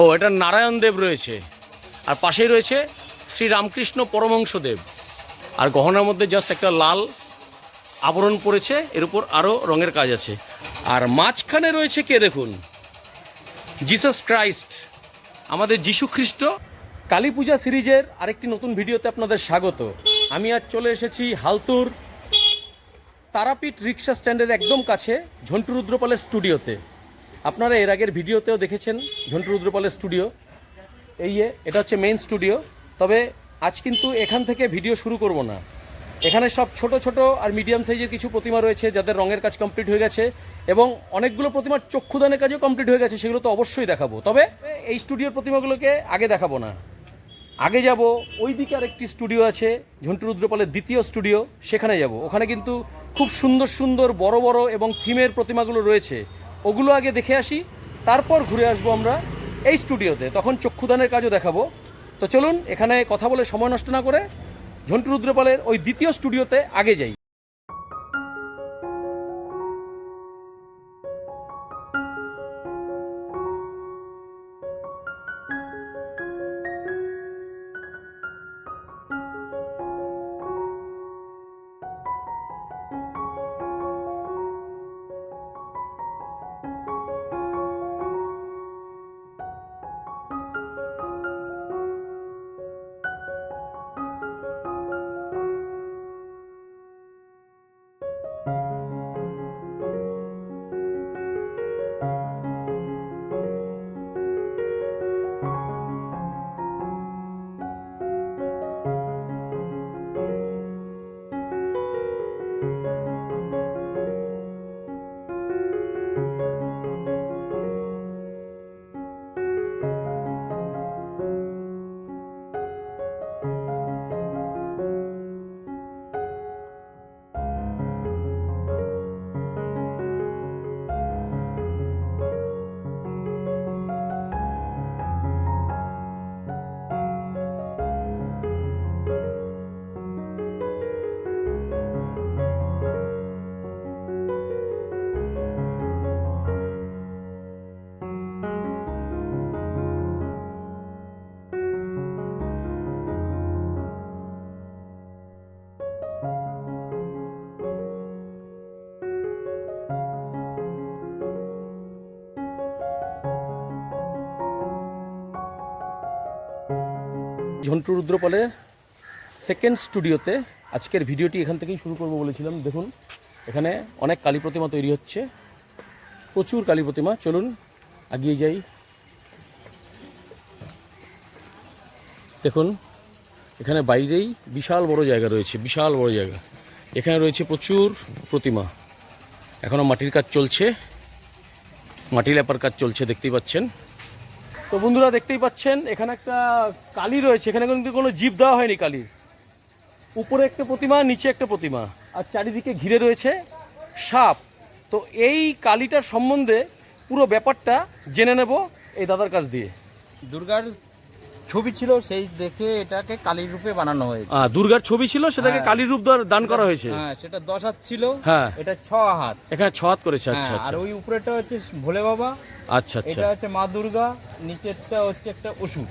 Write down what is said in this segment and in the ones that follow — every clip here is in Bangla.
ও, এটা নারায়ণ দেব রয়েছে। আর পাশেই রয়েছে শ্রী রামকৃষ্ণ পরমহংসদেব। আর গহনার মধ্যে জাস্ট একটা লাল আবরণ পড়েছে, এর উপর আরও রঙের কাজ আছে। আর মাঝখানে রয়েছে কে দেখুন? জিসাস ক্রাইস্ট আমাদের যিশু খ্রিস্ট কালী পূজা সিরিজের আরেকটি নতুন ভিডিওতে আপনাদের স্বাগত। আমি আজ চলে এসেছি হালতুর তারাপীঠ রিক্সা স্ট্যান্ডের একদম কাছে ঝন্টু রুদ্রপালের স্টুডিওতে। আপনারা এর আগের ভিডিওতেও দেখেছেন ঝন্টু রুদ্রপালের স্টুডিও। এই এটা হচ্ছে মেইন স্টুডিও তবে আজ কিন্তু এখান থেকে ভিডিও শুরু করব না। এখানে সব ছোট ছোট আর মিডিয়াম সাইজের কিছু প্রতিমা রয়েছে, যাদের রঙের কাজ কমপ্লিট হয়ে গেছে এবং অনেকগুলো প্রতিমার চক্ষুদানের কাজও কমপ্লিট হয়ে গেছে, সেগুলো তো অবশ্যই দেখাবো। তবে এই স্টুডিওর প্রতিমাগুলোকে আগে দেখাবো না। আগে যাব ওই দিকে আরেকটি স্টুডিও আছে, ঝন্টু রুদ্রপালের দ্বিতীয় স্টুডিও সেখানে যাব। ওখানে কিন্তু খুব সুন্দর সুন্দর বড় বড় এবং থিমের প্রতিমাগুলো রয়েছে। ওগুলো আগে দেখে আসি, তারপর ঘুরে আসব আমরা এই স্টুডিওতে। তখন চক্ষুদানের কাজও দেখাবো। তো চলুন, এখানে কথা বলে সময় নষ্ট না করে ঝন্টু রুদ্রপালের ওই দ্বিতীয় স্টুডিওতে আগে যাই। ঝন্টু রুদ্রপালের সেকেন্ড স্টুডিওতে আজকের ভিডিওটি এখান থেকেই শুরু করব বলেছিলাম। দেখুন, এখানে অনেক কালী প্রতিমা তৈরি হচ্ছে। প্রচুর কালী প্রতিমা। চলুন, এগিয়ে যাই। দেখুন, এখানে বাইরেই বিশাল বড় জায়গা রয়েছে, বিশাল বড় জায়গা। এখানে রয়েছে প্রচুর প্রতিমা। এখনও মাটির কাজ চলছে। মাটি লেপার কাজ চলছে, দেখতেই পাচ্ছেন। তো বন্ধুরা দেখতেই পাচ্ছেন, এখানে একটা কালী রয়েছে, এখানে কিন্তু কোনো জীব দেওয়া হয়নি কালীর উপরে একটা প্রতিমা, নিচে একটা প্রতিমা, আর চারিদিকে ঘিরে রয়েছে সাপ। তো এই কালীটার সম্বন্ধে পুরো ব্যাপারটা জেনে নেব এই দাদার কাছ দিয়ে। দুর্গার ছবি ছিল সেই দেখে এটাকে কালীর রূপে বানানো হয়েছে। দুর্গার ছবি ছিল সেটাকে হ্যাঁ। কালীর রূপ দান করা হয়েছে? হ্যাঁ সেটা দশ হাত ছিল হ্যাঁ। এটা ছ হাত। এখানে ছ হাত করেছে আচ্ছা হ্যাঁ, আচ্ছা। আর ওই উপরেটা হচ্ছে ভোলে বাবা আচ্ছা আচ্ছা। এটা হচ্ছে মা দুর্গা নিচেরটা হচ্ছে একটা অসুর।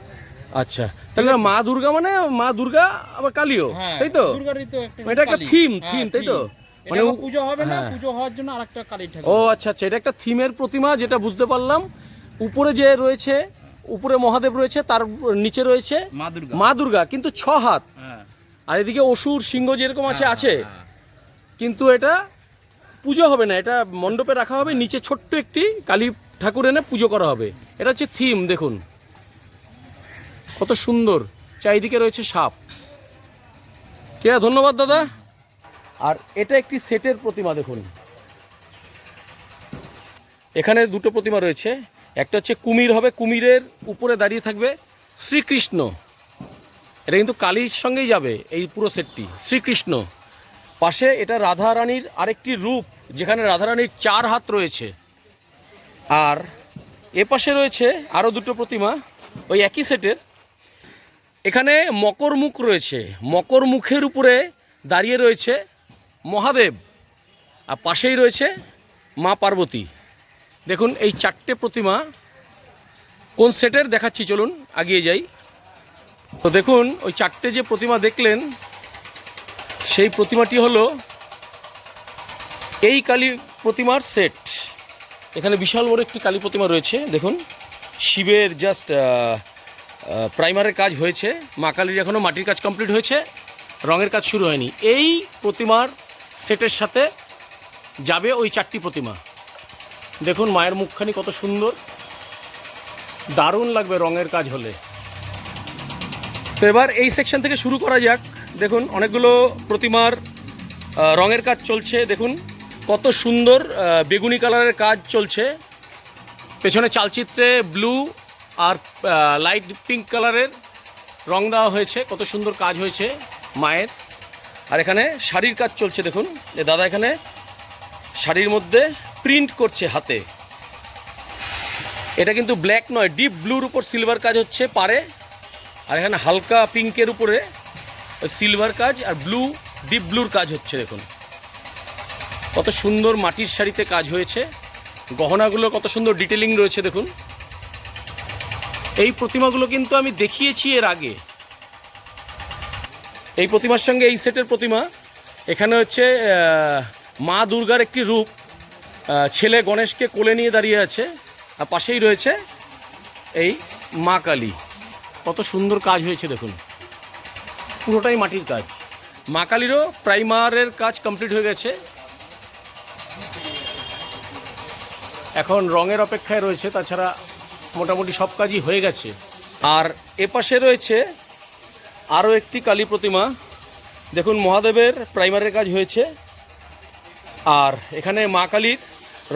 আচ্ছা তাহলে মা দুর্গা মানে মা দুর্গা আবার কালীও তাই তো? একটা এটা একটা theme, হ্যাঁ, তাই তো? মানে পুজো হবে না হ্যাঁ। পুজো হওয়ার জন্য আরেকটা কালী ঠাকুর ও আচ্ছা আচ্ছা এটা একটা থিমের প্রতিমা যেটা বুঝতে পারলাম। উপরে যে রয়েছে উপরে মহাদেব রয়েছে তার নিচে রয়েছে মা দুর্গা। কিন্তু ছ হাত। হ্যাঁ। আর এদিকে অসুর সিংহ যেরকম আছে আছে। হ্যাঁ। কিন্তু এটা পুজো হবে না এটা মণ্ডপে রাখা হবে নিচে ছোট্ট একটি কালী ঠাকুর এনে পুজো করা হবে। এটা হচ্ছে থিম দেখুন। কত সুন্দর। চারিদিকে রয়েছে সাপ। ঠিক আছে ধন্যবাদ দাদা। আর এটা একটি সেটের প্রতিমা দেখুন। এখানে দুটো প্রতিমা রয়েছে। একটা হচ্ছে কুমির হবে, কুমিরের উপরে দাঁড়িয়ে থাকবে শ্রীকৃষ্ণ। এটা কিন্তু কালীর সঙ্গেই যাবে এই পুরো সেটটি, শ্রীকৃষ্ণ। পাশে এটা রাধা রানীর আরেকটি রূপ, যেখানে রাধা রানীর চার হাত রয়েছে। আর এ পাশে রয়েছে আরও দুটো প্রতিমা, ওই একই সেটের। এখানে মকর মুখ রয়েছে মকর মুখের উপরে দাঁড়িয়ে রয়েছে মহাদেব। আর পাশেই রয়েছে মা পার্বতী। দেখুন, এই চারটে প্রতিমা কোন সেটের? দেখাচ্ছি, চলুন, আগিয়ে যাই। তো দেখুন, ওই চারটে যে প্রতিমা দেখলেন, সেই প্রতিমাটি হলো এই কালী প্রতিমার সেট। এখানে বিশাল বড় একটি কালী প্রতিমা রয়েছে, দেখুন। শিবের জাস্ট প্রাইমারের কাজ হয়েছে। মা কালীর এখনও মাটির কাজ কমপ্লিট হয়েছে, রঙের কাজ শুরু হয়নি। এই প্রতিমার সেটের সাথে যাবে ওই চারটি প্রতিমা। দেখুন মায়ের মুখখানি কত সুন্দর। দারুণ লাগবে রঙের কাজ হলে। তো এবার এই সেকশন থেকে শুরু করা যাক। দেখুন, অনেকগুলো প্রতিমার রঙের কাজ চলছে। দেখুন, কত সুন্দর বেগুনি কালারের কাজ চলছে। পেছনে চালচিত্রে ব্লু আর লাইট পিঙ্ক কালারের রং দেওয়া হয়েছে। কত সুন্দর কাজ হয়েছে মায়ের। আর এখানে শাড়ির কাজ চলছে, দেখুন। দাদা এখানে শাড়ির মধ্যে প্রিন্ট করছে হাতে। এটা কিন্তু ব্ল্যাক নয়, ডিপ ব্লুর উপর সিলভার কাজ হচ্ছে পারে। আর এখানে হালকা পিঙ্কের উপরে সিলভার কাজ আর ব্লু, ডিপ ব্লুর কাজ হচ্ছে, দেখুন। কত সুন্দর মাটির শাড়িতে কাজ হয়েছে। গহনাগুলো কত সুন্দর ডিটেলিং রয়েছে, দেখুন। এই প্রতিমাগুলো কিন্তু আমি দেখিয়েছি এর আগে। এই প্রতিমার সঙ্গে এই সেটের প্রতিমা। এখানে হচ্ছে মা দুর্গার একটি রূপ। ছেলে গণেশকে কোলে নিয়ে দাঁড়িয়ে আছে, আর পাশেই রয়েছে এই মা কালী। কত সুন্দর কাজ হয়েছে দেখুন। পুরোটাই মাটির কাজ। মা কালীরও প্রাইমারের কাজ কমপ্লিট হয়ে গেছে। এখন রঙের অপেক্ষায় রয়েছে, তাছাড়া মোটামুটি সব কাজই হয়ে গেছে। আর এপাশে রয়েছে আরও একটি কালী প্রতিমা। দেখুন, মহাদেবের প্রাইমারের কাজ হয়েছে। আর এখানে মা কালীর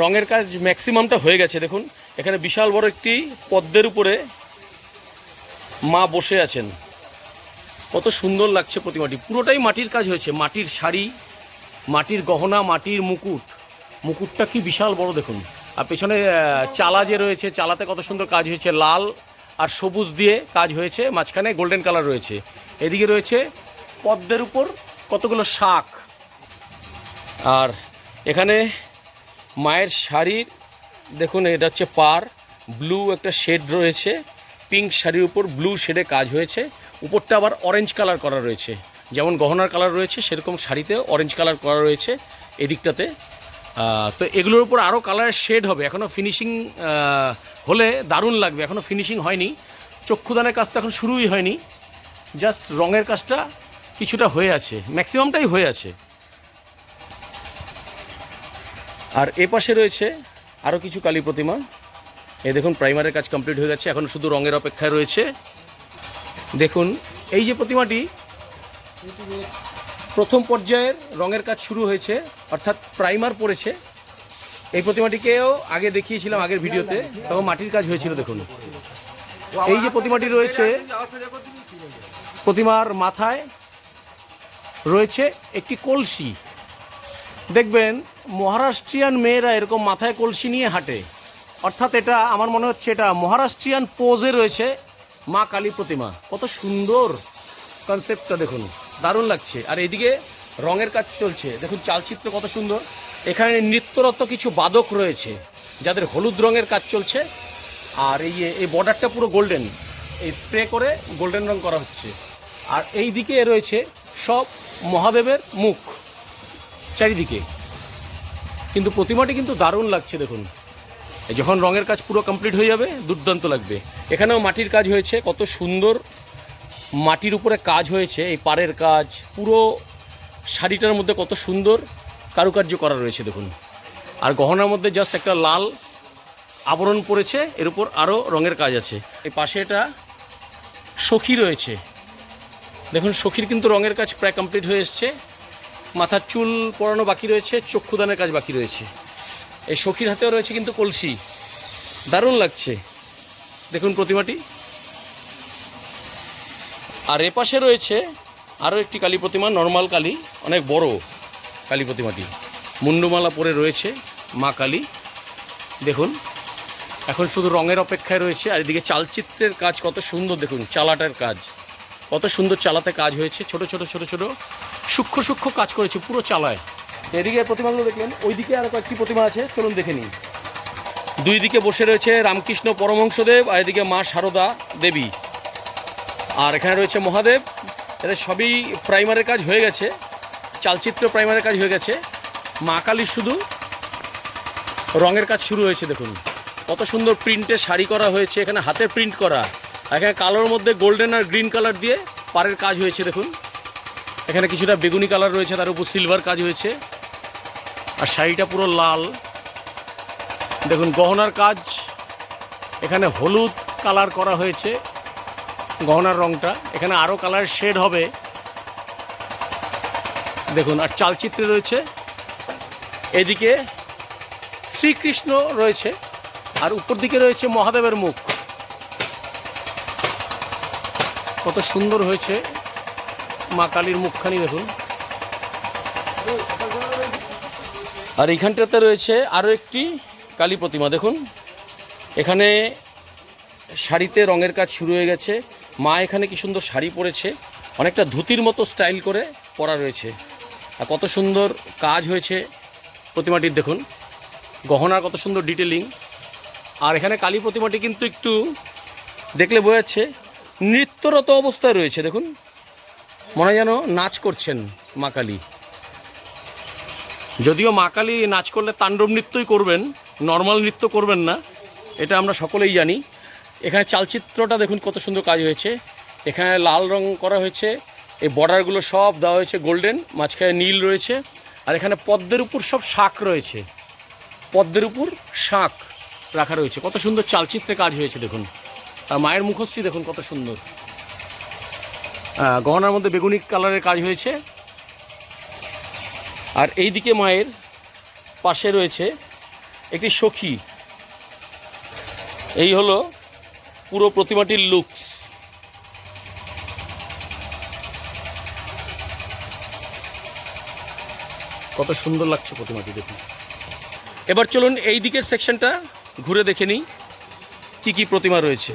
রঙের কাজ ম্যাক্সিমামটা হয়ে গেছে, দেখুন। এখানে বিশাল বড় একটি পদ্মের উপরে মা বসে আছেন। কত সুন্দর লাগছে প্রতিমাটি। পুরোটাই মাটির কাজ হয়েছে, মাটির শাড়ি, মাটির গহনা, মাটির মুকুট। মুকুটটা কি বিশাল বড়, দেখুন। আর পেছনে চালা যে রয়েছে, চালাতে কত সুন্দর কাজ হয়েছে, লাল আর সবুজ দিয়ে কাজ হয়েছে, মাঝখানে গোল্ডেন কালার রয়েছে। এদিকে রয়েছে পদ্মের উপর কতগুলো শাক। আর এখানে মায়ের শাড়ির দেখুন, এটা হচ্ছে পার ব্লু একটা শেড রয়েছে পিঙ্ক শাড়ির উপর ব্লু শেডে কাজ হয়েছে, উপরটা আবার অরেঞ্জ কালার করা রয়েছে, যেমন গহনার কালার রয়েছে, সেরকম শাড়িতে অরেঞ্জ কালার করা রয়েছে এদিকটাতে তো এগুলোর উপর আরও কালারের শেড হবে এখনও ফিনিশিং হলে দারুণ লাগবে এখনও ফিনিশিং হয়নি, চক্ষুদানের কাজটা এখন শুরুই হয়নি জাস্ট রঙের কাজটা কিছুটা হয়ে আছে ম্যাক্সিমামটাই হয়ে আছে। আর এ পাশে রয়েছে আরও কিছু কালী প্রতিমা। এই দেখুন, প্রাইমারের কাজ কমপ্লিট হয়ে গেছে। এখন শুধু রঙের অপেক্ষায় রয়েছে। দেখুন, এই যে প্রতিমাটি, প্রথম পর্যায়ের রঙের কাজ শুরু হয়েছে, অর্থাৎ প্রাইমার পড়েছে। এই প্রতিমাটিকেও আগে দেখিয়েছিলাম আগের ভিডিওতে। তখন মাটির কাজ হয়েছিল, দেখুন। এই যে প্রতিমাটি রয়েছে, প্রতিমার মাথায় রয়েছে একটি কলসি। দেখবেন, মহারাষ্ট্রিয়ান মেয়েরা এরকম মাথায় কলসি নিয়ে হাঁটে। অর্থাৎ এটা আমার মনে হচ্ছে এটা মহারাষ্ট্রিয়ান পোজে রয়েছে মা কালী প্রতিমা। কত সুন্দর কনসেপ্টটা দেখুন, দারুণ লাগছে। আর এদিকে রঙের কাজ চলছে। দেখুন চালচিত্র কত সুন্দর। এখানে নৃত্যরত কিছু বাদক রয়েছে, যাদের হলুদ রঙের কাজ চলছে। আর এই এই বর্ডারটা পুরো গোল্ডেন এই স্প্রে করে গোল্ডেন রং করা হচ্ছে। আর এই দিকে রয়েছে সব মহাদেবের মুখ। চারিদিকে। কিন্তু প্রতিমাটি কিন্তু দারুণ লাগছে, দেখুন। যখন রঙের কাজ পুরো কমপ্লিট হয়ে যাবে, দুর্দান্ত লাগবে। এখানেও মাটির কাজ হয়েছে, কত সুন্দর মাটির উপরে কাজ হয়েছে, এই পাড়ের কাজ, পুরো শাড়িটার মধ্যে কত সুন্দর কারুকার্য করা রয়েছে, দেখুন। আর গহনার মধ্যে জাস্ট একটা লাল আবরণ পড়েছে, এর উপর আরও রঙের কাজ আছে। এই পাশে এটা সখী রয়েছে। দেখুন, সখীর কিন্তু রঙের কাজ প্রায় কমপ্লিট হয়ে এসছে। মাথার চুল পরানো বাকি রয়েছে, চক্ষুদানের কাজ বাকি রয়েছে। এই সখীর হাতেও রয়েছে কিন্তু কলসি। দারুণ লাগছে। দেখুন প্রতিমাটি। আর এপাশে রয়েছে আরও একটি কালী প্রতিমা, নর্মাল কালী, অনেক বড় কালী প্রতিমাটি। মুন্ডুমালা পরে রয়েছে মা কালী। দেখুন, এখন শুধু রঙের অপেক্ষায় রয়েছে, আর এদিকে চালচিত্রের কাজ কত সুন্দর, দেখুন, চালাটার কাজ। কত সুন্দর চালাতে কাজ হয়েছে। ছোট ছোট ছোট ছোট। সূক্ষ্ম সূক্ষ্ম কাজ করেছে পুরো চালায়। এদিকে প্রতিমাগুলো দেখলেন ওইদিকে আরও কয়েকটি প্রতিমা আছে চলুন দেখে নিন দুই দিকে বসে রয়েছে রামকৃষ্ণ পরমহংসদেব আর এদিকে মা শারদা দেবী। আর এখানে রয়েছে মহাদেব। এদের সবই প্রাইমারের কাজ হয়ে গেছে। চালচিত্র প্রাইমারের কাজ হয়ে গেছে। মা কালীর শুধু রঙের কাজ শুরু হয়েছে দেখুন। কত সুন্দর প্রিন্টে শাড়ি করা হয়েছে এখানে হাতে প্রিন্ট করা। এখানে কালোর মধ্যে গোল্ডেন আর গ্রিন কালার দিয়ে পাড়ের কাজ হয়েছে, দেখুন। এখানে কিছুটা বেগুনি কালার রয়েছে, তার উপর সিলভার কাজ হয়েছে। আর শাড়িটা পুরো লাল। দেখুন, গহনার কাজ। এখানে হলুদ কালার করা হয়েছে গহনার রংটা। এখানে আরও কালার শেড হবে। দেখুন, আর চালচিত্রে রয়েছে। এদিকে শ্রীকৃষ্ণ রয়েছে, আর উপর দিকে রয়েছে মহাদেবের মুখ। কত সুন্দর হয়েছে। মা কালীর মুখখানি দেখুন। আর এইখানটাতে রয়েছে আরও একটি কালী প্রতিমা, দেখুন। এখানে শাড়িতে রঙের কাজ শুরু হয়ে গেছে। মা এখানে কি সুন্দর শাড়ি পরেছে। অনেকটা ধুতির মতো স্টাইল করে পরা রয়েছে। আর কত সুন্দর কাজ হয়েছে প্রতিমাটির, দেখুন। গহনার কত সুন্দর ডিটেলিং আর এখানে কালী প্রতিমাটি কিন্তু একটু দেখলে বোঝা যাচ্ছে নৃত্যরত অবস্থায় রয়েছে, দেখুন। মনে যেন নাচ করছেন মা কালী। যদিও মা কালী নাচ করলে তাণ্ডব নৃত্যই করবেন, নর্মাল নৃত্য করবেন না, এটা আমরা সকলেই জানি। এখানে চালচিত্রটা দেখুন কত সুন্দর কাজ হয়েছে। এখানে লাল রং করা হয়েছে, এই বর্ডারগুলো সব দেওয়া হয়েছে গোল্ডেন, মাঝখানে নীল রয়েছে, আর এখানে পদ্মের উপর সব শাক রয়েছে। পদ্মের উপর শাক রাখা রয়েছে। কত সুন্দর চালচিত্রে কাজ হয়েছে, দেখুন। মায়ের মুখশ্রী দেখুন কত সুন্দর। গহনার মধ্যে বেগুনি কালারের কাজ হয়েছে। আর এই দিকে মায়ের পাশে রয়েছে একটি সখী। এই হলো পুরো প্রতিমাটির লুকস কত সুন্দর লাগছে প্রতিমাটি দেখুন। এবার চলুন এই দিকের সেকশনটা ঘুরে দেখে নিই। কি কি প্রতিমা রয়েছে?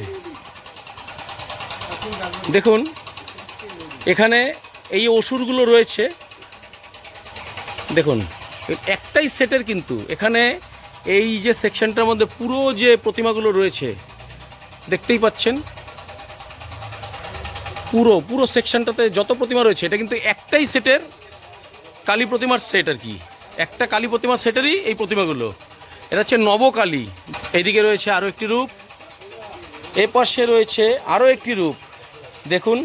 দেখুন, এখানে এই অসুরগুলো রয়েছে। দেখুন, একটাই সেটের কিন্তু, এখানে এই যে সেকশনটার মধ্যে পুরো যে প্রতিমাগুলো রয়েছে, দেখতেই পাচ্ছেন? পুরো পুরো সেকশনটাতে যত প্রতিমা রয়েছে, এটা কিন্তু একটাই সেটের কালী প্রতিমার সেট আর কি। একটা কালী প্রতিমার সেটেরই এই প্রতিমাগুলো। এটা হচ্ছে নবকালী। এদিকে রয়েছে আরও একটি রূপ। এ পাশে রয়েছে আরও একটি রূপ। দেখুন,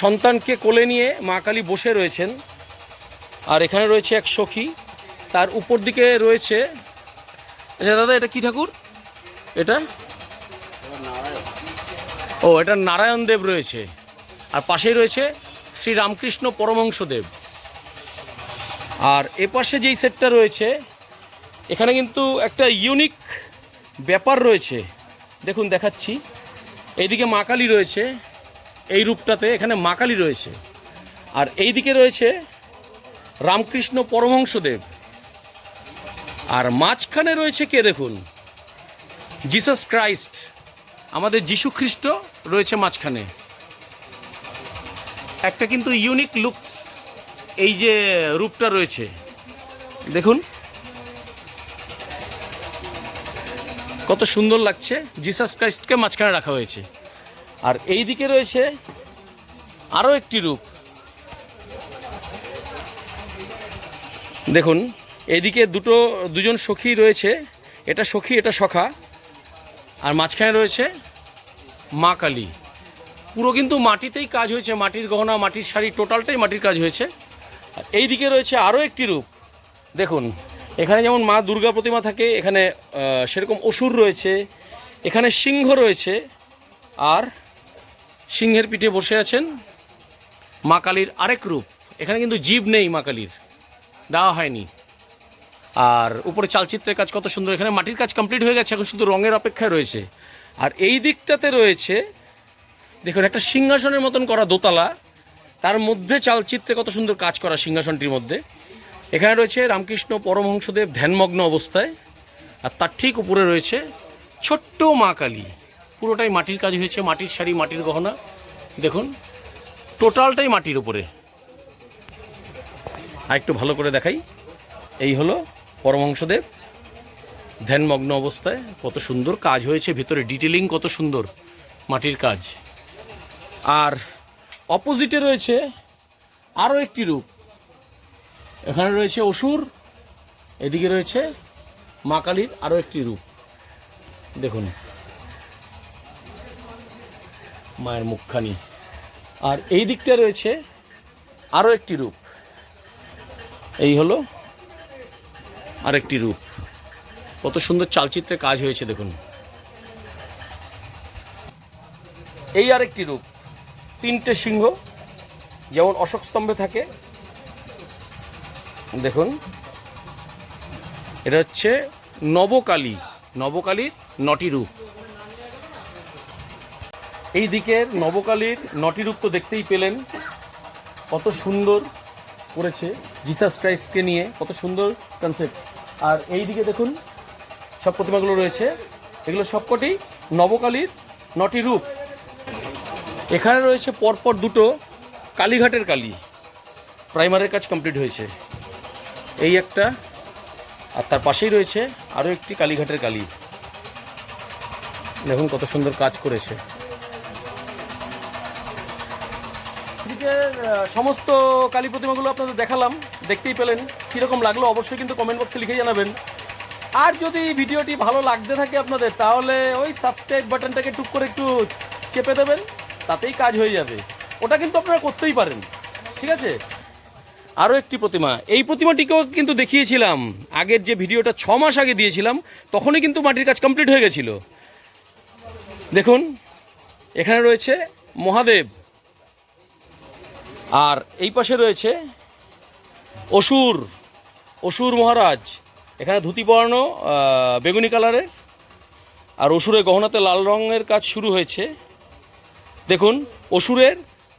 সন্তানকে কোলে নিয়ে মা কালী বসে রয়েছেন। আর এখানে রয়েছে এক সখী। তার উপর দিকে রয়েছে আচ্ছা দাদা, এটা কি ঠাকুর? এটা? ও, এটা নারায়ণ দেব রয়েছে। আর পাশেই রয়েছে শ্রী রামকৃষ্ণ পরমহংসদেব আর এ পাশে যেই সেটটা রয়েছে, এখানে কিন্তু একটা ইউনিক ব্যাপার রয়েছে। দেখুন, দেখাচ্ছি। এইদিকে মা কালী রয়েছে, এই রূপটাতে এখানে মা কালী রয়েছে। আর এই দিকে রয়েছে রামকৃষ্ণ পরমহংসদেব। আর মাঝখানে রয়েছে কে দেখুন? জিসাস ক্রাইস্ট আমাদের যিশু খ্রিস্ট রয়েছে মাঝখানে। একটা কিন্তু ইউনিক লুকস এই যে রূপটা রয়েছে। দেখুন কত সুন্দর লাগছে। জিসাস ক্রাইস্টকে মাঝখানে রাখা হয়েছে। আর এই দিকে রয়েছে আরও একটি রূপ। দেখুন, এদিকে দুটো, দুজন সখী রয়েছে। এটা সখী, এটা সখা। আর মাঝখানে রয়েছে মা কালী। পুরো কিন্তু মাটিতেই কাজ হয়েছে। মাটির গহনা, মাটির শাড়ি, টোটালটাই মাটির কাজ হয়েছে। আর এই দিকে রয়েছে আরও একটি রূপ। দেখুন এখানে যেমন মা দুর্গা প্রতিমা থাকে, এখানে সেরকম অসুর রয়েছে, এখানে সিংহ রয়েছে, আর সিংহের পিঠে বসে আছেন মা কালীর আরেক রূপ। এখানে কিন্তু জীব নেই মা কালীর, দেওয়া হয়নি। আর উপরে চালচিত্রের কাজ কত সুন্দর, এখানে মাটির কাজ কমপ্লিট হয়ে গেছে, এখন শুধু রঙের অপেক্ষায় রয়েছে। আর এই দিকটাতে রয়েছে, দেখুন, একটা সিংহাসনের মতন করা দোতলা, তার মধ্যে চালচিত্রে কত সুন্দর কাজ করা সিংহাসনটির মধ্যে। এখানে রয়েছে রামকৃষ্ণ পরমহংসদেব ধ্যানমগ্ন অবস্থায়, আর তার ঠিক উপরে রয়েছে ছোট্ট মা কালী। পুরোটাই মাটির কাজ হয়েছে, মাটির শাড়ি, মাটির গহনা। দেখুন, টোটালটাই মাটির উপরে। আর একটু ভালো করে দেখাই। এই হলো পরমহংসদেব ধ্যানমগ্ন অবস্থায়। কত সুন্দর কাজ হয়েছে, ভিতরে ডিটেলিং কত সুন্দর মাটির কাজ। আর অপোজিটে রয়েছে আরও একটি রূপ। এখানে রয়েছে অসুর, এদিকে রয়েছে মা কালীর আরও একটি রূপ। দেখুন। মায়ের মুখখানি। আর এই দিকটা রয়েছে আরও একটি রূপ। এই হলো আরেকটি রূপ। কত সুন্দর চালচিত্রে কাজ হয়েছে, দেখুন। এই আরেকটি রূপ। তিনটে সিংহ যেমন অশোক স্তম্ভে থাকে দেখুন। এটা হচ্ছে নবকালী, নবকালীর নটি রূপ। এই দিকের নবকালীর নটি রূপ তো দেখতেই পেলেন। কত সুন্দর করেছে জিসাস ক্রাইস্টকে নিয়ে, কত সুন্দর কনসেপ্ট আর এই দিকে দেখুন, সব প্রতিমাগুলো রয়েছে। এগুলো সবকটি নবকালীর নটি রূপ। এখানে রয়েছে পরপর দুটো কালীঘাটের কালী। প্রাইমারের কাজ কমপ্লিট হয়েছে। এই একটা, আর তার পাশেই রয়েছে আরও একটি কালীঘাটের কালী। দেখুন কত সুন্দর কাজ করেছে। সমস্ত কালী প্রতিমাগুলো আপনাদের দেখালাম, দেখতেই পেলেন। কীরকম লাগল অবশ্যই কিন্তু কমেন্ট বক্সে লিখে জানাবেন। আর যদি ভিডিওটি ভালো লাগতে থাকে আপনাদের, তাহলে ওই সাবস্ক্রাইব বাটনটাকে টুক করে একটু চেপে দেবেন, তাতেই কাজ হয়ে যাবে। ওটা কিন্তু আপনারা করতেই পারেন। ঠিক আছে? আরও একটি প্রতিমা। এই প্রতিমাটিকেও কিন্তু দেখিয়েছিলাম। আগের যে ভিডিওটা ছ মাস আগে দিয়েছিলাম, তখনই কিন্তু মাটির কাজ কমপ্লিট হয়ে গেছিল। দেখুন, এখানে রয়েছে মহাদেব। আর এই পাশে রয়েছে অসুর অসুর মহারাজ। এখানে ধুতি পরানো বেগুনি কালারের। আর অসুরের গহনাতে লাল রঙের কাজ শুরু হয়েছে। দেখুন, অসুরের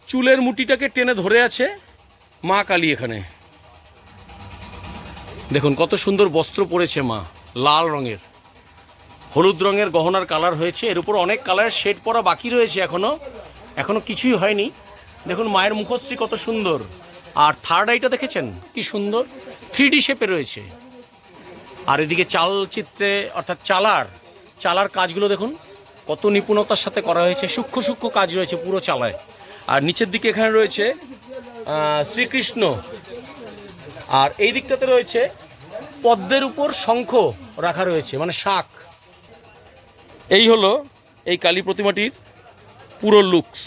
চুলের মুটিটাকে টেনে ধরে আছে। মা কালী এখানে। দেখুন, কত সুন্দর বস্ত্র পরেছে মা, লাল রঙের। হলুদ রঙের গহনার কালার হয়েছে, এর উপর অনেক কালারের শেড পরা বাকি রয়েছে এখনও। এখনও কিছুই হয়নি। দেখুন, মায়ের মুখশ্রী কত সুন্দর। আর থার্ড আইটা দেখেছেন? কি সুন্দর। থ্রি শেপে রয়েছে। আর এদিকে চালচিত্রে, অর্থাৎ চালার চালার কাজগুলো দেখুন, কত নিপুণতার সাথে করা হয়েছে। সূক্ষ্ম সূক্ষ্ম কাজ রয়েছে পুরো চালায়। আর নিচের দিকে এখানে রয়েছে শ্রীকৃষ্ণ। আর এই দিকটাতে রয়েছে পদ্মের উপর শঙ্খ রাখা রয়েছে মানে শাক। এই হলো এই কালী প্রতিমাটির পুরো লুকস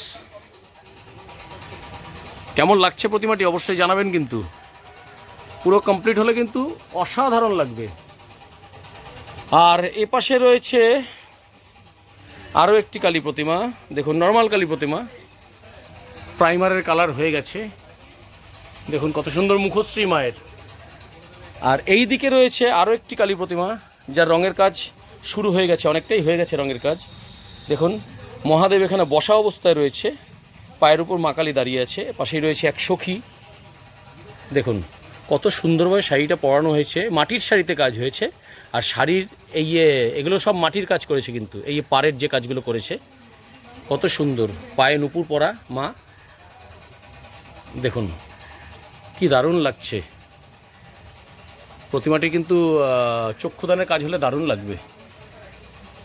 কেমন লাগছে প্রতিমাটি অবশ্যই জানাবেন কিন্তু। পুরো কমপ্লিট হলে কিন্তু অসাধারণ লাগবে। আর এ পাশে রয়েছে আরও একটি কালী প্রতিমা। দেখুন নর্মাল কালী প্রতিমা। প্রাইমারের কালার হয়ে গেছে। দেখুন, কত সুন্দর মুখশ্রী মায়ের। আর এই দিকে রয়েছে আরও একটি কালী প্রতিমা, যার রঙের কাজ শুরু হয়ে গেছে, অনেকটাই হয়ে গেছে রঙের কাজ। দেখুন, মহাদেব এখানে বসা অবস্থায় রয়েছে, পায়ের উপর মা কালী দাঁড়িয়ে আছে, পাশেই রয়েছে এক সখী। দেখুন, কত সুন্দরভাবে শাড়িটা পরানো হয়েছে, মাটির শাড়িতে কাজ হয়েছে, আর শাড়ির এই এগুলো সব মাটির কাজ করেছে কিন্তু, এই পাড়ের যে কাজগুলো করেছে, কত সুন্দর, পায়ে নুপুর পরা মা। দেখুন কি দারুণ লাগছে। প্রতিমাটি কিন্তু চক্ষুদানের কাজ হলে দারুণ লাগবে।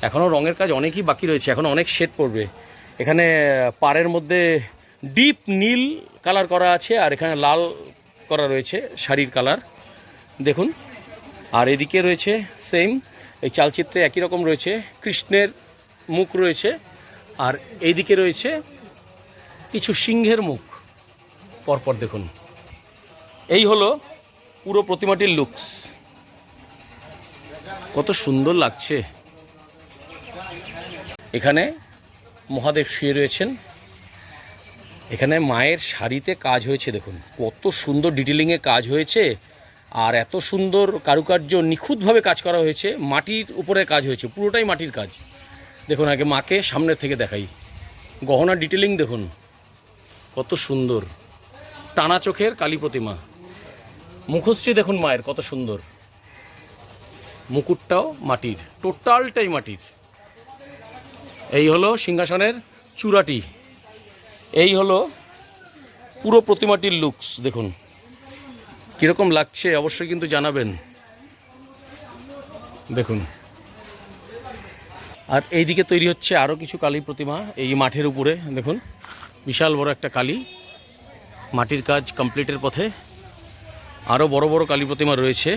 এখনও রঙের কাজ অনেকই বাকি রয়েছে, এখন অনেক শেড পড়বে। এখানে পাড়ের মধ্যে ডিপ নীল কালার করা আছে আর এখানে লাল করা রয়েছে শাড়ির কালার। দেখুন, আর এদিকে রয়েছে সেম, এই চালচিত্রে একই রকম রয়েছে, কৃষ্ণের মুখ রয়েছে আর এইদিকে রয়েছে কিছু সিংহের মুখ। পরপর দেখুন। এই হলো পুরো প্রতিমাটির লুকস কত সুন্দর লাগছে। এখানে মহাদেব শুয়ে রয়েছেন। এখানে মায়ের শাড়িতে কাজ হয়েছে, দেখুন। কত সুন্দর ডিটেলিংয়ে কাজ হয়েছে আর এত সুন্দর কারুকার্য নিখুঁতভাবে কাজ করা হয়েছে। মাটির উপরে কাজ হয়েছে, পুরোটাই মাটির কাজ। দেখুন, আগে মাকে সামনের থেকে দেখাই। গহনা ডিটেলিং দেখুন। কত সুন্দর। টানা চোখের কালী প্রতিমা। মুখশ্রী দেখুন মায়ের, কত সুন্দর। মুকুটটাও মাটির, টোটালটাই মাটির। এই হলো সিংহাসনের চূড়াটি। এই হলো পুরো প্রতিমাটির লুকস দেখুন। কীরকম লাগছে অবশ্যই কিন্তু জানাবেন। দেখুন। আর এইদিকে তৈরি হচ্ছে আরও কিছু কালী প্রতিমা, এই মাঠের উপরে, দেখুন। বিশাল বড় একটা কালী। মাটির কাজ কমপ্লিটের পথে। আরও বড় বড় কালী প্রতিমা রয়েছে।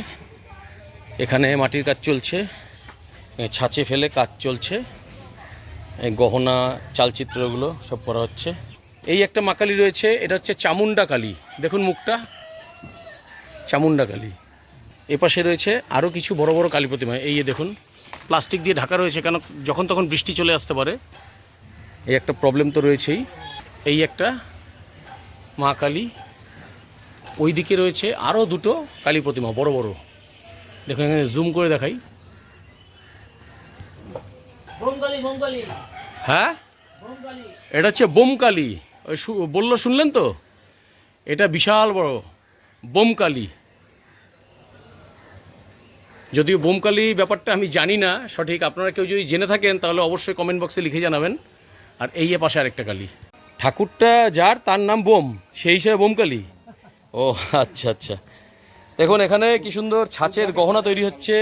এখানে মাটির কাজ চলছে ছাঁচে ফেলে কাজ চলছে গহনা, চালচিত্রগুলো সব করা হচ্ছে। এই একটা মা কালী রয়েছে, এটা হচ্ছে চামুন্ডা কালী। দেখুন মুখটা চামুন্ডা কালী। এপাশে রয়েছে আরও কিছু বড় বড় কালী প্রতিমা। এই দেখুন, প্লাস্টিক দিয়ে ঢাকা রয়েছে, কেন যখন তখন বৃষ্টি চলে আসতে পারে। এই একটা প্রবলেম তো রয়েছেই। এই একটা মা কালী ওই দিকে রয়েছে আরও দুটো কালী প্রতিমা বড় বড়। দেখুন এখানে জুম করে দেখাই। হ্যাঁ? এটা হচ্ছে বোমকালী। ওই বলল শুনলেন তো? এটা বিশাল বড় বোমকালী। যদিও বোমকালী ব্যাপারটা আমি জানি না সঠিক আপনারা কেউ যদি জেনে থাকেন তাহলে অবশ্যই কমেন্ট বক্সে লিখে জানাবেন। আর এই পাশে আরেকটা কালী। ঠাকুরটা যার তার নাম বোম সেই হিসেবে বোমকালী। ও আচ্ছা আচ্ছা। দেখুন, এখানে কি সুন্দর ছাঁচের গহনা তৈরি হচ্ছে।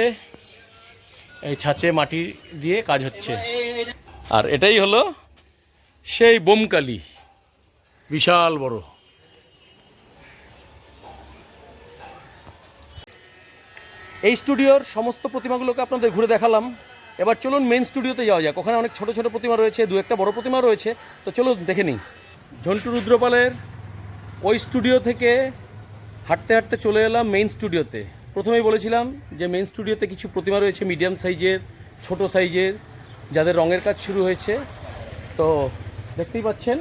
এই ছাঁচে মাটি দিয়ে কাজ হচ্ছে। আর এটাই হলো সেই বোমকালী। বিশাল বড়। এই স্টুডিওর সমস্ত প্রতিমাগুলোকে আপনাদের ঘুরে দেখালাম। এবার চলুন মেন স্টুডিওতে যাওয়া যাক। ওখানে অনেক ছোট ছোট প্রতিমা রয়েছে, দু একটা বড় প্রতিমা রয়েছে। তো চলুন দেখে নিই। ঝন্টু রুদ্রপালের ওই স্টুডিও থেকে হাঁটতে হাঁটতে চলে এলাম মেইন স্টুডিওতে প্রথমেই বলেছিলাম যে মেইন স্টুডিওতে কিছু প্রতিমা রয়েছে মিডিয়াম সাইজের ছোট সাইজের যাদের রঙের কাজ শুরু হয়েছে। তো দেখতেই পাচ্ছেন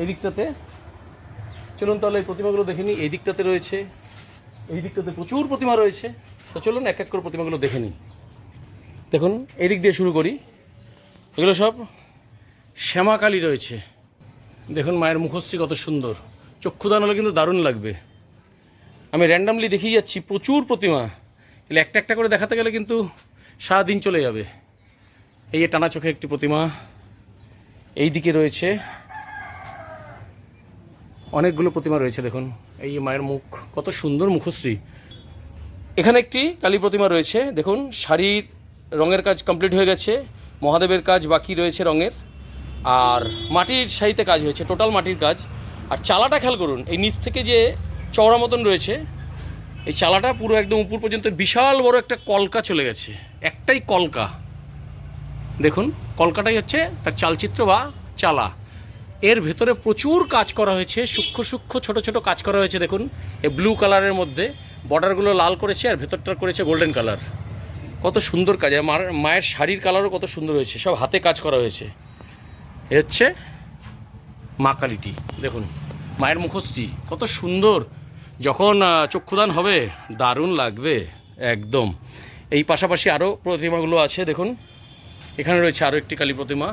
এই দিকটাতে। চলুন তাহলে এই প্রতিমাগুলো দেখে নিই। এই দিকটাতে রয়েছে, এই দিকটাতে প্রচুর প্রতিমা রয়েছে। তো চলুন এক এক করে প্রতিমাগুলো দেখে নিই। দেখুন, এই দিক দিয়ে শুরু করি। এগুলো সব শ্যামাকালী রয়েছে। দেখুন মায়ের মুখশ্রী কত সুন্দর। চক্ষুদান হলে কিন্তু দারুণ লাগবে। আমি র্যান্ডামলি দেখিয়ে যাচ্ছি, প্রচুর প্রতিমা। এগুলো একটা একটা করে দেখাতে গেলে কিন্তু সারাদিন চলে যাবে। এই যে টানা চোখে একটি প্রতিমা, এই দিকে রয়েছে। অনেকগুলো প্রতিমা রয়েছে, দেখুন। এই মায়ের মুখ, কত সুন্দর মুখশ্রী। এখানে একটি কালী প্রতিমা রয়েছে, দেখুন। শাড়ির রঙের কাজ কমপ্লিট হয়ে গেছে, মহাদেবের কাজ বাকি রয়েছে রঙের। আর মাটির শাড়িতে কাজ হয়েছে টোটাল মাটির কাজ। আর চালাটা খেয়াল করুন, এই নিচ থেকে যে চওড়া মতন রয়েছে, এই চালাটা পুরো একদম উপর পর্যন্ত বিশাল বড় একটা কলকা চলে গেছে, একটাই কলকা। দেখুন, কলকাটাই হচ্ছে তার চালচিত্র বা চালা। এর ভেতরে প্রচুর কাজ করা হয়েছে, সূক্ষ্ম সূক্ষ্ম ছোট ছোট কাজ করা হয়েছে, দেখুন, এই ব্লু কালারের মধ্যে। বর্ডারগুলো লাল করেছে আর ভেতরটা করেছে গোল্ডেন কালার। কত সুন্দর কাজ মায়ের শাড়ির কালারও কত সুন্দর হয়েছে, সব হাতে কাজ করা হয়েছে। এ হচ্ছে মা কালীটি, দেখুন, মায়ের মুখশ্রী, কত সুন্দর। যখন চক্ষুদান হবে, দারুণ লাগবে, একদম। এই পাশাপাশি আরও প্রতিমাগুলো আছে, দেখুন। এখানে রয়েছে আরও একটি কালী প্রতিমা।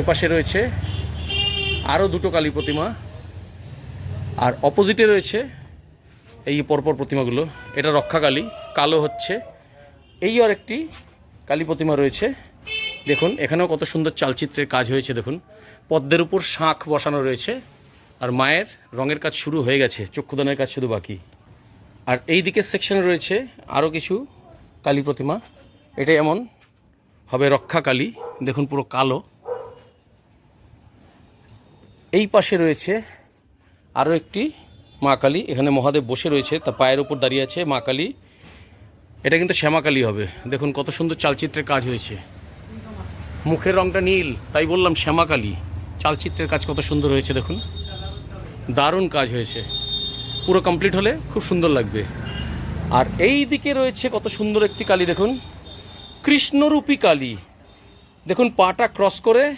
এ পাশে রয়েছে আরও দুটো কালী প্রতিমা। আর অপোজিটে রয়েছে এই পরপর প্রতিমাগুলো, এটা রক্ষাকালী কালো হচ্ছে। এই আর একটি কালী প্রতিমা রয়েছে। দেখুন, এখানেও কত সুন্দর চালচিত্রের কাজ হয়েছে, দেখুন। পদ্মের উপর শাঁখ বসানো রয়েছে, আর মায়ের রঙের কাজ শুরু হয়ে গেছে, চক্ষুদানের কাজ শুধু বাকি। আর এই দিকের সেকশনে রয়েছে আরও কিছু কালী প্রতিমা। এটা এমন হবে রক্ষা কালী, দেখুন পুরো কালো। এই পাশে রয়েছে আরও একটি মা কালী, এখানে মহাদেব বসে রয়েছে, তার পায়ের উপর দাঁড়িয়ে আছে মা কালী। এটা কিন্তু শ্যামাকালী হবে, দেখুন কত সুন্দর চালচিত্রের কাজ হয়েছে। মুখের রংটা নীল, তাই বললাম শ্যামাকালী চালচিত্রের কাজ কত সুন্দর হয়েছে, দেখুন। দারুণ কাজ হয়েছে। পুরো কমপ্লিট হলে খুব সুন্দর লাগবে। আর এই দিকে রয়েছে কত সুন্দর একটি কালী, দেখুন। কৃষ্ণরূপী কালী। দেখুন, পাটা ক্রস করে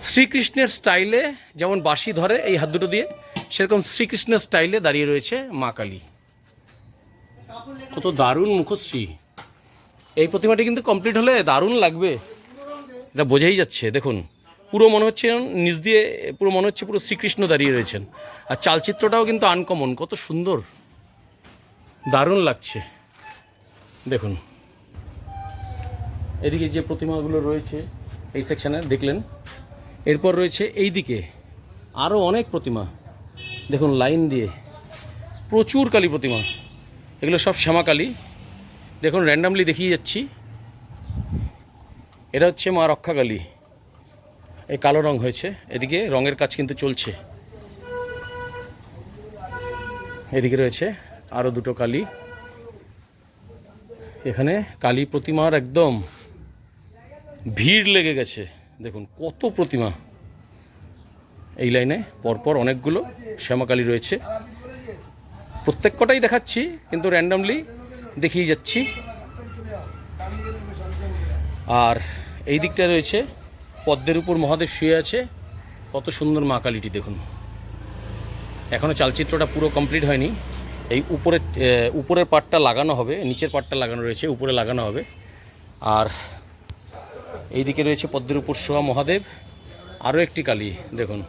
শ্রীকৃষ্ণের স্টাইলে যেমন বাঁশি ধরে এই হাত দুটো দিয়ে, সেরকম শ্রীকৃষ্ণের স্টাইলে দাঁড়িয়ে রয়েছে মা কালী। কত দারুণ মুখশ্রী। এই প্রতিমাটি কিন্তু কমপ্লিট হলে দারুণ লাগবে। এটা বোঝাই যাচ্ছে, দেখুন। পুরো মনে হচ্ছে নিজ দিয়ে, পুরো মনে হচ্ছে পুরো শ্রীকৃষ্ণ দাঁড়িয়ে রয়েছেন। আর চালচিত্রটাও কিন্তু আনকমন, কত সুন্দর। দারুণ লাগছে। দেখুন। এদিকে যে প্রতিমাগুলো রয়েছে, এই সেকশানে দেখলেন। এরপর রয়েছে এই দিকে আরও অনেক প্রতিমা। দেখুন, লাইন দিয়ে। প্রচুর কালী প্রতিমা। এগুলো সব শ্যামাকালী। দেখুন র্যান্ডামলি দেখিয়ে যাচ্ছি। এটা হচ্ছে মা রক্ষাকালী। এই কালো রং হয়েছে। এদিকে রঙের কাজ কিন্তু চলছে। এদিকে রয়েছে আরও দুটো কালী। এখানে কালী প্রতিমার একদম ভিড় লেগে গেছে। দেখুন, কত প্রতিমা। এই লাইনে পরপর অনেকগুলো শ্যামাকালী রয়েছে। প্রত্যেক কটাই দেখাচ্ছি, কিন্তু র্যান্ডামলি দেখিয়ে যাচ্ছি। আর এই দিকটা রয়েছে, পদ্মের উপর মহাদেব শুয়ে আছে। কত সুন্দর মা কালীটি দেখুন। এখনও চালচিত্রটা পুরো কমপ্লিট হয়নি। এই উপরের উপরের পাটটা লাগানো হবে, নিচের পাটটা লাগানো রয়েছে, উপরে লাগানো হবে। আর এই দিকে রয়েছে পদ্মের উপর শোয়া মহাদেব। আরও একটি কালী দেখুন।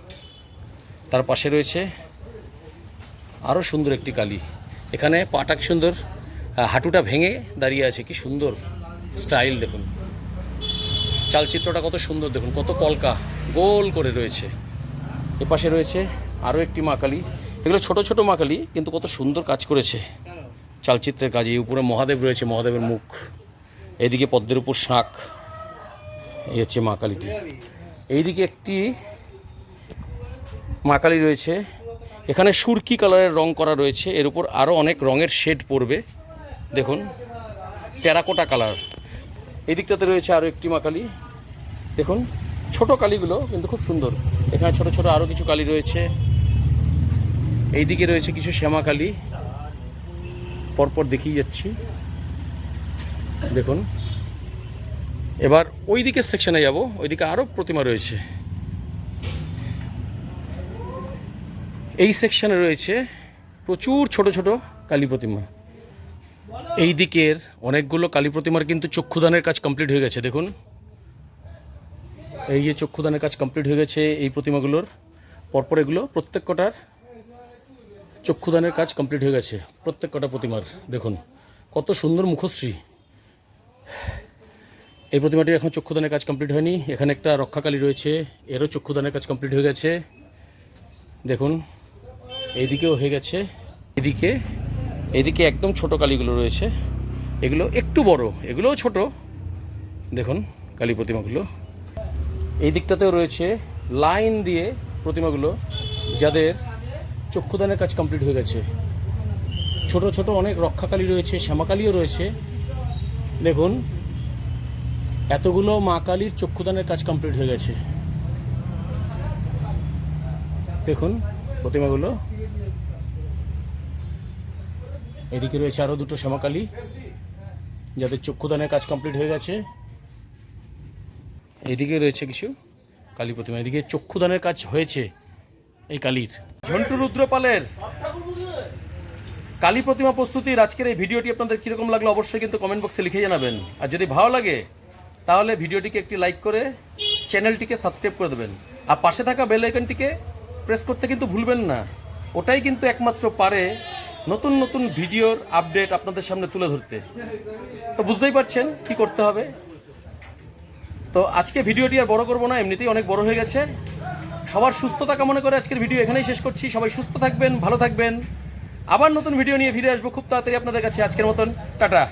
তার পাশে রয়েছে আরও সুন্দর একটি কালী। এখানে পাটাক সুন্দর হাঁটুটা ভেঙে দাঁড়িয়ে আছে, কি সুন্দর স্টাইল দেখুন। চালচিত্রটা কত সুন্দর দেখুন, কত কলকা গোল করে রয়েছে। এপাশে রয়েছে আরও একটি মা কালী। এগুলো ছোট ছোট মা কালী, কিন্তু কত সুন্দর কাজ করেছে। চালচিত্রের কাজে উপরে মহাদেব রয়েছে, মহাদেবের মুখ। এদিকে পদ্মের উপর শাঁখ, এই হচ্ছে মা কালীটি। এইদিকে একটি মা কালী রয়েছে। এখানে সুরকি কালারের রং করা রয়েছে, এর উপর আরও অনেক রঙের শেড পড়বে। দেখুন টেরাকোটা কালার এই দিকটাতে রয়েছে আরও একটি মা কালী। দেখুন, ছোট কালীগুলো কিন্তু খুব সুন্দর। এখানে ছোট ছোট আরও কিছু কালী রয়েছে। এই দিকে রয়েছে কিছু শ্যামা কালী। পরপর দেখিয়ে যাচ্ছি। দেখুন, এবার ওই দিকের সেকশনে যাব। ওইদিকে আরও প্রতিমা রয়েছে। এই সেকশনে রয়েছে প্রচুর ছোট ছোট কালী প্রতিমা। এই দিকের অনেকগুলো কালী প্রতিমার কিন্তু চক্ষুদানের কাজ কমপ্লিট হয়ে গেছে, দেখুন। এই যে চক্ষুদানের কাজ কমপ্লিট হয়ে গেছে এই প্রতিমাগুলোর, পরপর এগুলো প্রত্যেক কটার চক্ষুদানের কাজ কমপ্লিট হয়ে গেছে, প্রত্যেক কটা প্রতিমার, দেখুন। কত সুন্দর মুখশ্রী। এই প্রতিমাটির এখন চক্ষুদানের কাজ কমপ্লিট হয়নি, এখানে একটা রক্ষাকালী রয়েছে, এরও চক্ষুদানের কাজ কমপ্লিট হয়ে গেছে, দেখুন। এইদিকেও হয়ে গেছে এদিকে এদিকে একদম ছোট কালীগুলো রয়েছে। এগুলো একটু বড়, এগুলোও ছোট। দেখুন কালী প্রতিমাগুলো। এই দিকটাতেও রয়েছে লাইন দিয়ে প্রতিমাগুলো, যাদের চক্ষুদানের কাজ কমপ্লিট হয়ে গেছে। ছোট ছোট অনেক রক্ষাকালী রয়েছে শ্যামাকালীও রয়েছে। দেখুন, এতগুলো মা কালীর চক্ষুদানের কাজ কমপ্লিট হয়ে গেছে। দেখুন প্রতিমাগুলো। এদিকে রয়েছে আরও দুটো শ্যামাকালী, যাদের চক্ষুদানের কাজ কমপ্লিট হয়ে গেছে। এদিকে রয়েছে কিছু কালী প্রতিমা, এদিকে চক্ষুদানের কাজ হয়েছে এই কালীর। ঝন্টু রুদ্রপালের কালী প্রতিমা প্রস্তুতির আজকের এই ভিডিওটি আপনাদের কীরকম লাগল অবশ্যই কিন্তু কমেন্ট বক্সে লিখে জানাবেন। আর যদি ভালো লাগে, তাহলে ভিডিওটিকে একটি লাইক করে চ্যানেলটিকে সাবস্ক্রাইব করে দেবেন। আর পাশে থাকা বেল আইকনটিকে প্রেস করতে কিন্তু ভুলবেন না। ওটাই কিন্তু একমাত্র পারে নতুন নতুন ভিডিওর আপডেট আপনাদের সামনে তুলে ধরতে। তো বুঝতেই পারছেন কি করতে হবে। তো আজকে ভিডিওটি আর বড় করব না, এমনিতেই অনেক বড় হয়ে গেছে। সবার সুস্থতা কামনা করে আজকের ভিডিও এখানেই শেষ করছি। সবাই সুস্থ থাকবেন, ভালো থাকবেন। আবার নতুন ভিডিও নিয়ে ফিরে আসব খুব তাড়াতাড়ি আপনাদের কাছে। আজকের মতন, টাটা।